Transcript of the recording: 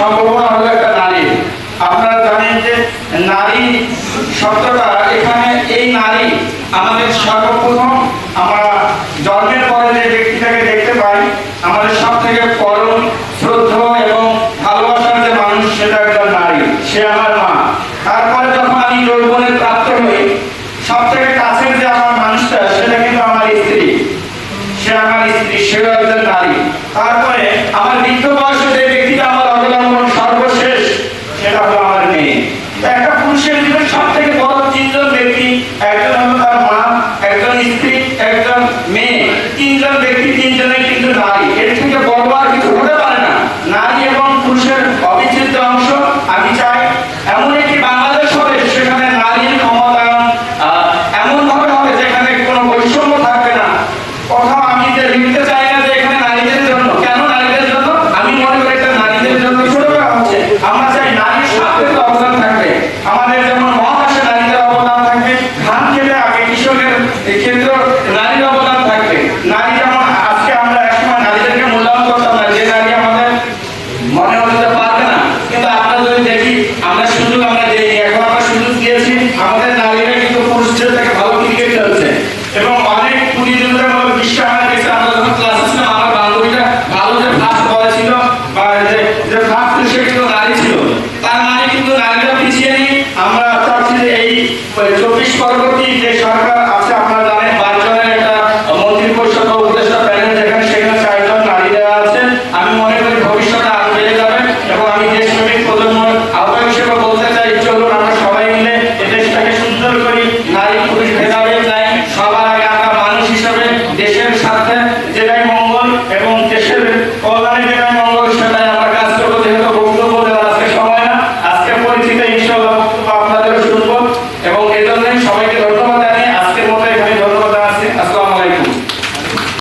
সম্ভাবনা হলো একটা নারী। আপনারা জানেন যে নারী শব্দটা এখানে এই নারী আমাদের সর্বপ্রথম আমরা জন্মের পরে যে ব্যক্তিটাকে দেখতে পাই, আমাদের সব থেকে পরম শ্রদ্ধ এবং ভালোবাসার যে মানুষ সেটা একজন নারী, সে আমার মা। তারপরে যখন আমি যৌবনের প্রাপ্ত হই সব থেকে কাছের যে আমার মানুষটা, সেটা কিন্তু আমার স্ত্রী। সে আমার স্ত্রী, সেও একজন নারী। তারপরে আমার বৃদ্ধ বয়সে যে ব্যক্তিটা আমার অবলম্বন সর্বশেষ সেটা হলো আমার একটা পুরুষের জীবনে সব থেকে বড় তিনজন ব্যক্তি, একজন হলো তার মা, একজন স্ত্রী, একজন মেয়ে। তিনজন ব্যক্তি যে ফার্স্ট কিন্তু নারী ছিল। তার মানে কিন্তু নারীরা পিছিয়ে নেই। আমরা চাচ্ছি যে এই চব্বিশ পরবর্তী যে